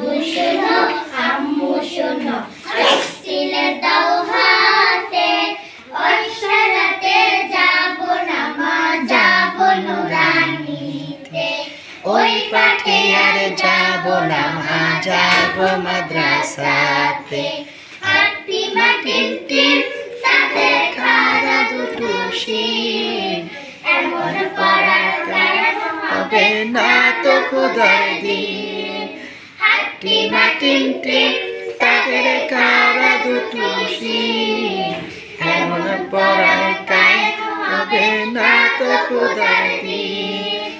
আব্বু শোনো আম্মু শোনো তফসিলে দাও হাতে অক্ষরাতে যাব না মা, যাব নুরানিতে। ওই পাঠে আর যাব না মা, যাব মাদ্রাসাতে। আটটি মাটির টিম, তাদের খারা দুটো এমন পড়ার হবে না তো খুদার দিন। মাটিন টিম তাদের কারা দুটো এমন পড়ায় কায় হবে না তো খুদার দিন।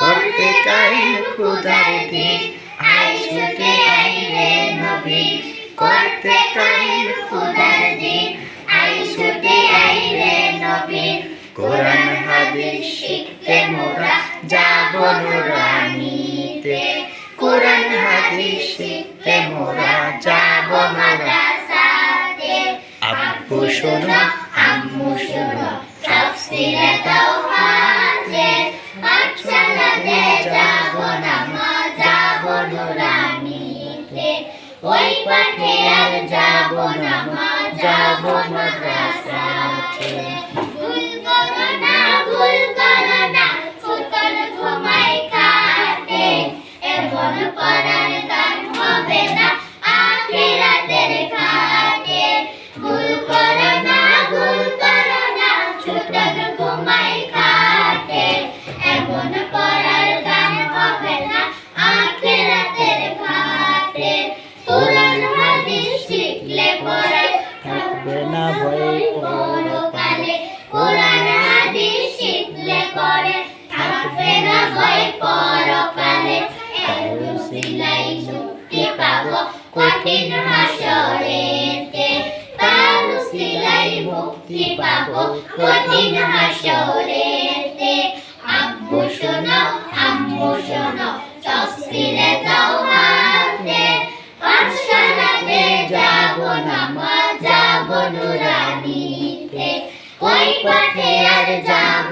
করতে কাইন খুদার দিন আই ছুটে আই রে নবী। করতে কাইন খুদার দিন আই ছুটে আই রে নবী। কোরআন হাদিস শিখতে মোরা শিখতে মোরা যাব মাদ্রাসাতে আব্বু শোনো, আম্মু শোনো, তাফসিরে দাও হাতে পাঠশালাতে যাব না, মা যাব নুরানিতে। ওই পাঠে আর যাব না, মা মাদ্রাসাতে। ভয় পরকালে কোরআন হাদিস শিখলে পরে থাকবে না ভয় পরকালে। সিলাই মুক্তি পাবো, কঠিন হাসরেতে। তার সিলাই মুক্তি পাবো, কঠিন হাসরেতে। যাব নুরানিতে ওই পাঠে আর যাব